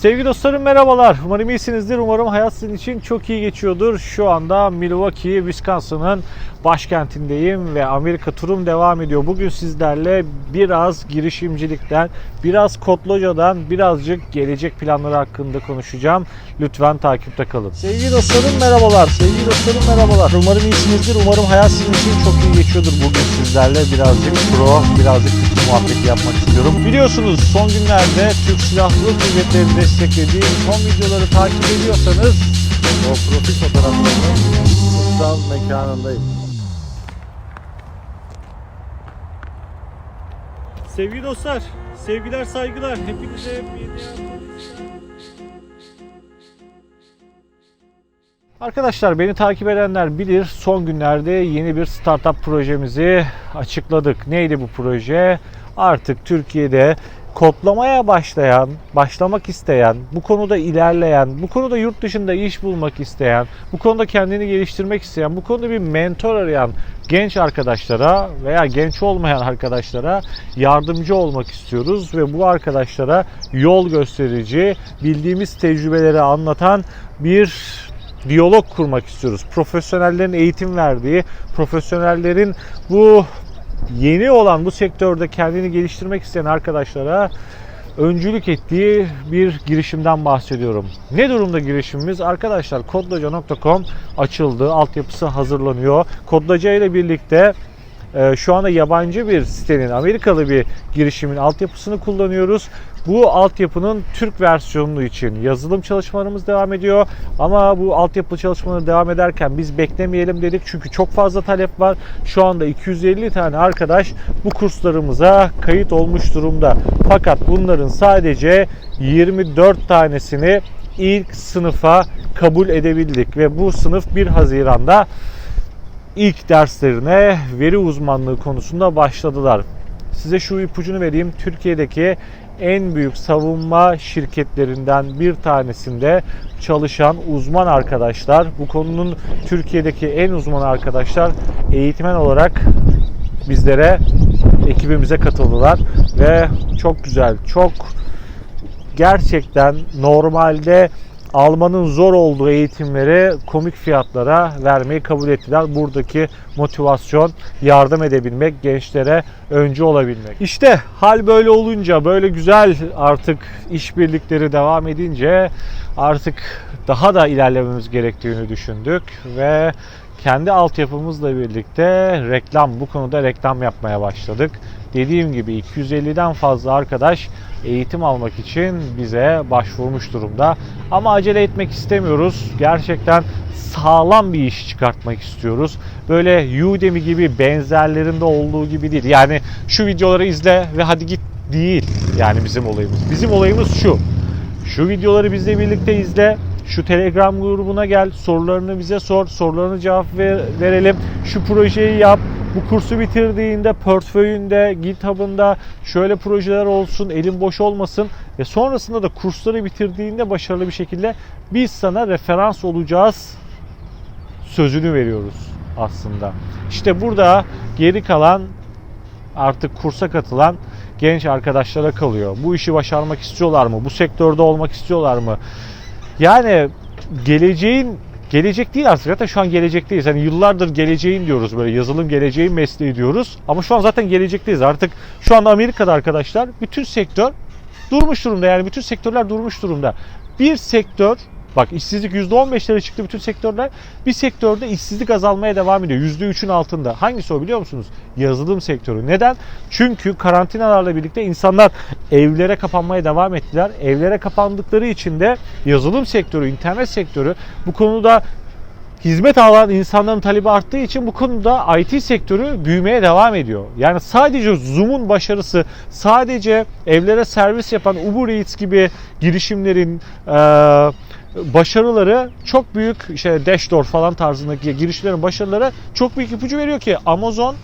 Sevgili dostlarım merhabalar. Umarım iyisinizdir. Umarım hayat sizin için çok iyi geçiyordur. Şu anda Milwaukee, Wisconsin'ın başkentindeyim ve Amerika turum devam ediyor. Bugün sizlerle biraz girişimcilikten, biraz kodloca'dan, birazcık gelecek planları hakkında konuşacağım. Lütfen takipte kalın. Sevgili dostlarım merhabalar. Sevgili dostlarım merhabalar. Umarım iyisinizdir. Umarım hayat sizin için çok iyi geçiyordur. Bugün sizlerle birazcık pro, birazcık muhabbeti yapmak istiyorum. Biliyorsunuz son günlerde Türk Silahlı Kuvvetleri'ni desteklediğim son videoları takip ediyorsanız o profil fotoğraflarının kutsal mekanındayım. Sevgili dostlar, sevgiler, saygılar. Hepinize yeni Arkadaşlar beni takip edenler bilir son günlerde yeni bir startup projemizi açıkladık. Neydi bu proje? Artık Türkiye'de kodlamaya başlayan, başlamak isteyen, bu konuda ilerleyen, bu konuda yurt dışında iş bulmak isteyen, bu konuda kendini geliştirmek isteyen, bu konuda bir mentor arayan genç arkadaşlara veya genç olmayan arkadaşlara yardımcı olmak istiyoruz ve bu arkadaşlara yol gösterici, bildiğimiz tecrübeleri anlatan bir diyalog kurmak istiyoruz. Profesyonellerin eğitim verdiği, profesyonellerin bu yeni olan bu sektörde kendini geliştirmek isteyen arkadaşlara öncülük ettiği bir girişimden bahsediyorum. Ne durumda girişimimiz? Arkadaşlar kodloca.com açıldı. Altyapısı hazırlanıyor. Kodloca ile birlikte e, şu anda yabancı bir sitenin, Amerikalı bir girişimin altyapısını kullanıyoruz. Bu altyapının Türk versiyonu için yazılım çalışmalarımız devam ediyor. Ama bu altyapı çalışmaları devam ederken biz beklemeyelim dedik. Çünkü çok fazla talep var. Şu anda 250 tane arkadaş bu kurslarımıza kayıt olmuş durumda. Fakat bunların sadece 24 tanesini ilk sınıfa kabul edebildik ve bu sınıf 1 Haziran'da ilk derslerine veri uzmanlığı konusunda başladılar. Size şu ipucunu vereyim. Türkiye'deki en büyük savunma şirketlerinden bir tanesinde çalışan uzman arkadaşlar, bu konunun Türkiye'deki en uzman arkadaşlar eğitmen olarak bizlere ekibimize katıldılar. Ve çok güzel, çok gerçekten normalde almanın zor olduğu eğitimleri komik fiyatlara vermeyi kabul ettiler. Buradaki motivasyon yardım edebilmek, gençlere öncü olabilmek. İşte hal böyle olunca, böyle güzel artık işbirlikleri devam edince artık daha da ilerlememiz gerektiğini düşündük ve kendi altyapımızla birlikte reklam bu konuda reklam yapmaya başladık. Dediğim gibi 250'den fazla arkadaş eğitim almak için bize başvurmuş durumda. Ama acele etmek istemiyoruz. Gerçekten sağlam bir iş çıkartmak istiyoruz. Böyle Udemy gibi benzerlerinde olduğu gibi değil. Yani şu videoları izle ve hadi git değil. Yani bizim olayımız. Bizim olayımız şu. Şu videoları bizle birlikte izle. Şu Telegram grubuna gel, sorularını bize sor, sorularını cevap ver, verelim. Şu projeyi yap, bu kursu bitirdiğinde portföyünde, GitHub'ında şöyle projeler olsun, elin boş olmasın ve sonrasında da kursları bitirdiğinde başarılı bir şekilde biz sana referans olacağız sözünü veriyoruz aslında. İşte burada geri kalan artık kursa katılan genç arkadaşlara kalıyor. Bu işi başarmak istiyorlar mı? Bu sektörde olmak istiyorlar mı? Yani geleceğin gelecek değil artık zaten şu an gelecekteyiz. Hani yıllardır geleceğin diyoruz böyle yazılım geleceğin mesleği diyoruz. Ama şu an zaten gelecekteyiz. Artık şu anda Amerika'da arkadaşlar bütün sektör durmuş durumda. Yani bütün sektörler durmuş durumda. Bir sektör Bak işsizlik %15'lere çıktı bütün sektörler. Bir sektörde işsizlik azalmaya devam ediyor. %3'ün altında. Hangisi o biliyor musunuz? Yazılım sektörü. Neden? Çünkü karantinalarla birlikte insanlar evlere kapanmaya devam ettiler. Evlere kapandıkları için de yazılım sektörü, internet sektörü bu konuda hizmet alan insanların talebi arttığı için bu konuda IT sektörü büyümeye devam ediyor. Yani sadece Zoom'un başarısı, sadece evlere servis yapan Uber Eats gibi girişimlerin e, başarıları çok büyük işte Dashdoor falan tarzındaki girişimlerin başarıları çok büyük ipucu veriyor ki Amazon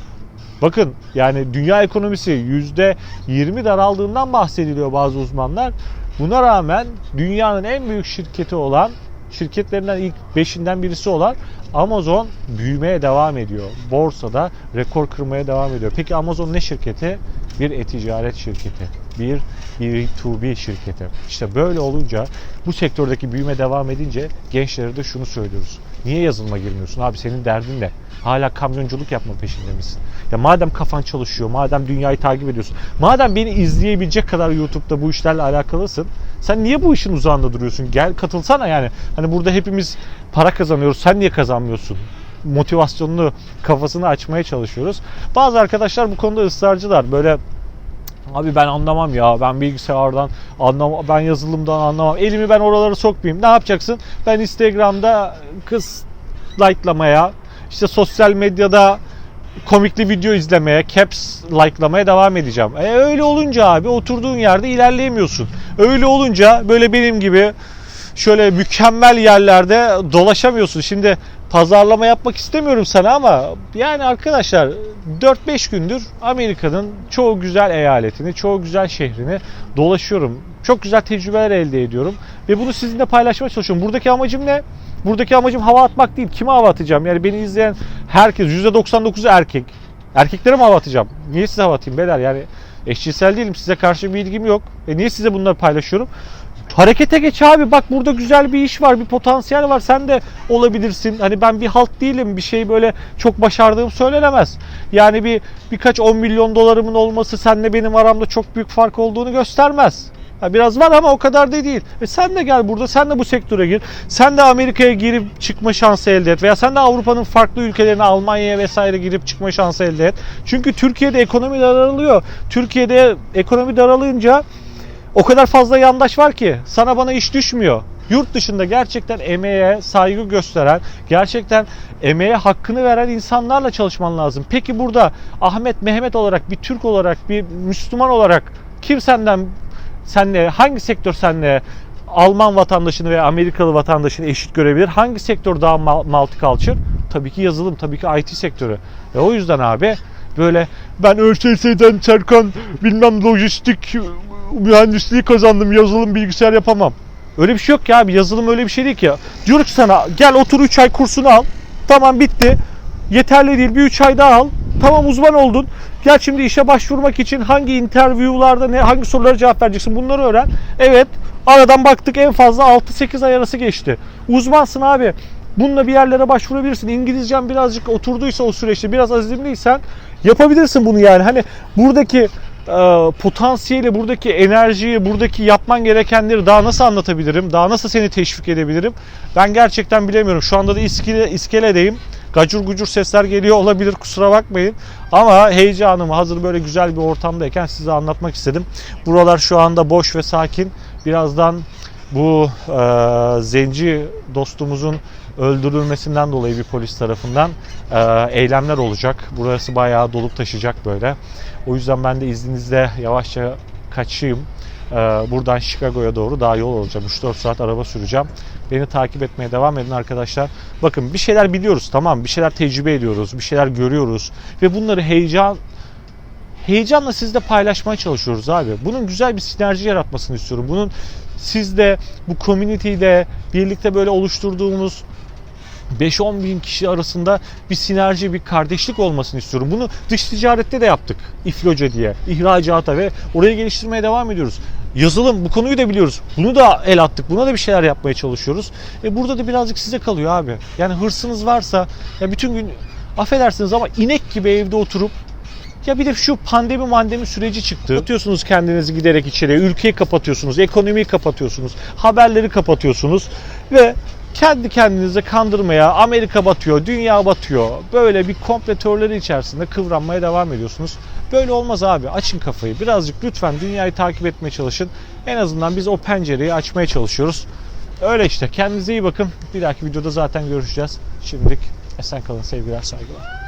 bakın yani dünya ekonomisi %20 daraldığından bahsediliyor bazı uzmanlar. Buna rağmen dünyanın en büyük şirketi olan şirketlerinden ilk 5'inden birisi olan Amazon büyümeye devam ediyor. Borsada rekor kırmaya devam ediyor. Peki Amazon ne şirketi? Bir e-ticaret şirketi. Bir B2B şirketi. İşte böyle olunca bu sektördeki büyüme devam edince gençlere de şunu söylüyoruz. Niye yazılıma girmiyorsun abi senin derdin ne? Hala kamyonculuk yapma peşinde misin? Ya madem kafan çalışıyor, madem dünyayı takip ediyorsun, madem beni izleyebilecek kadar YouTube'da bu işlerle alakalısın, sen niye bu işin uzağında duruyorsun? Gel katılsana yani. Hani burada hepimiz para kazanıyoruz, sen niye kazanmıyorsun? Motivasyonunu, kafasını açmaya çalışıyoruz. Bazı arkadaşlar bu konuda ısrarcılar. Böyle Abi ben anlamam ya. Ben bilgisayardan anlamam. Ben yazılımdan anlamam. Elimi ben oralara sokmayayım. Ne yapacaksın? Ben Instagram'da kız like'lamaya, işte sosyal medyada komikli video izlemeye, caps like'lamaya devam edeceğim. E öyle olunca abi oturduğun yerde ilerleyemiyorsun. Öyle olunca böyle benim gibi şöyle mükemmel yerlerde dolaşamıyorsun. Şimdi pazarlama yapmak istemiyorum sana ama yani arkadaşlar 4-5 gündür Amerika'nın çoğu güzel eyaletini, çoğu güzel şehrini dolaşıyorum. Çok güzel tecrübeler elde ediyorum ve bunu sizinle paylaşmaya çalışıyorum. Buradaki amacım ne? Buradaki amacım hava atmak değil. Kime hava atacağım? Yani beni izleyen herkes %99'u erkek. Erkeklere mi hava atacağım? Niye size hava atayım beyler? Yani eşcinsel değilim. Size karşı bir ilgim yok. E niye size bunları paylaşıyorum? Harekete geç abi. Bak burada güzel bir iş var, bir potansiyel var. Sen de olabilirsin. Hani ben bir halt değilim. Bir şey böyle çok başardığım söylenemez. Yani bir birkaç 10 milyon dolarımın olması seninle benim aramda çok büyük fark olduğunu göstermez. Ha, biraz var ama o kadar da değil. E sen de gel burada, sen de bu sektöre gir. Sen de Amerika'ya girip çıkma şansı elde et. Veya sen de Avrupa'nın farklı ülkelerine, Almanya'ya vesaire girip çıkma şansı elde et. Çünkü Türkiye'de ekonomi daralıyor. Türkiye'de ekonomi daralınca o kadar fazla yandaş var ki sana bana iş düşmüyor. Yurt dışında gerçekten emeğe saygı gösteren, gerçekten emeğe hakkını veren insanlarla çalışman lazım. Peki burada Ahmet, Mehmet olarak, bir Türk olarak, bir Müslüman olarak kim senden, senle, hangi sektör senle Alman vatandaşını veya Amerikalı vatandaşını eşit görebilir? Hangi sektör daha multicultural? Tabii ki yazılım, tabii ki IT sektörü. Ve o yüzden abi böyle ben ÖSS'den Serkan bilmem lojistik mühendisliği kazandım yazılım bilgisayar yapamam. Öyle bir şey yok ya abi yazılım öyle bir şey değil ki. Diyor ki sana gel otur 3 ay kursunu al. Tamam bitti. Yeterli değil bir 3 ay daha al. Tamam uzman oldun. Gel şimdi işe başvurmak için hangi interview'larda ne hangi sorulara cevap vereceksin bunları öğren. Evet aradan baktık en fazla 6-8 ay arası geçti. Uzmansın abi. Bununla bir yerlere başvurabilirsin. İngilizcen birazcık oturduysa o süreçte biraz azimliysen yapabilirsin bunu yani. Hani buradaki e, potansiyeli, buradaki enerjiyi, buradaki yapman gerekenleri daha nasıl anlatabilirim? Daha nasıl seni teşvik edebilirim? Ben gerçekten bilemiyorum. Şu anda da iskele, iskeledeyim. Gacur gucur sesler geliyor olabilir kusura bakmayın. Ama heyecanımı hazır böyle güzel bir ortamdayken size anlatmak istedim. Buralar şu anda boş ve sakin. Birazdan bu e, zenci dostumuzun öldürülmesinden dolayı bir polis tarafından e, eylemler olacak. Burası bayağı dolup taşıyacak böyle. O yüzden ben de izninizle yavaşça kaçayım. E, buradan Chicago'ya doğru daha yol alacağım. 3-4 saat araba süreceğim. Beni takip etmeye devam edin arkadaşlar. Bakın bir şeyler biliyoruz tamam bir şeyler tecrübe ediyoruz. Bir şeyler görüyoruz. Ve bunları heyecan heyecanla sizle paylaşmaya çalışıyoruz abi. Bunun güzel bir sinerji yaratmasını istiyorum. Bunun sizde bu community'de birlikte böyle oluşturduğumuz 5-10 bin kişi arasında bir sinerji, bir kardeşlik olmasını istiyorum. Bunu dış ticarette de yaptık. İfloca diye, ihracata ve orayı geliştirmeye devam ediyoruz. Yazılım bu konuyu da biliyoruz. Bunu da el attık. Buna da bir şeyler yapmaya çalışıyoruz. E burada da birazcık size kalıyor abi. Yani hırsınız varsa ya bütün gün affedersiniz ama inek gibi evde oturup ya bir de şu pandemi mandemi süreci çıktı. Kapatıyorsunuz kendinizi giderek içeriye. Ülkeyi kapatıyorsunuz. Ekonomiyi kapatıyorsunuz. Haberleri kapatıyorsunuz. Ve kendi kendinize kandırmaya Amerika batıyor, dünya batıyor. Böyle bir kompletörleri içerisinde kıvranmaya devam ediyorsunuz. Böyle olmaz abi. Açın kafayı. Birazcık lütfen dünyayı takip etmeye çalışın. En azından biz o pencereyi açmaya çalışıyoruz. Öyle işte. Kendinize iyi bakın. Bir dahaki videoda zaten görüşeceğiz. Şimdilik esen kalın. Sevgiler, saygılar.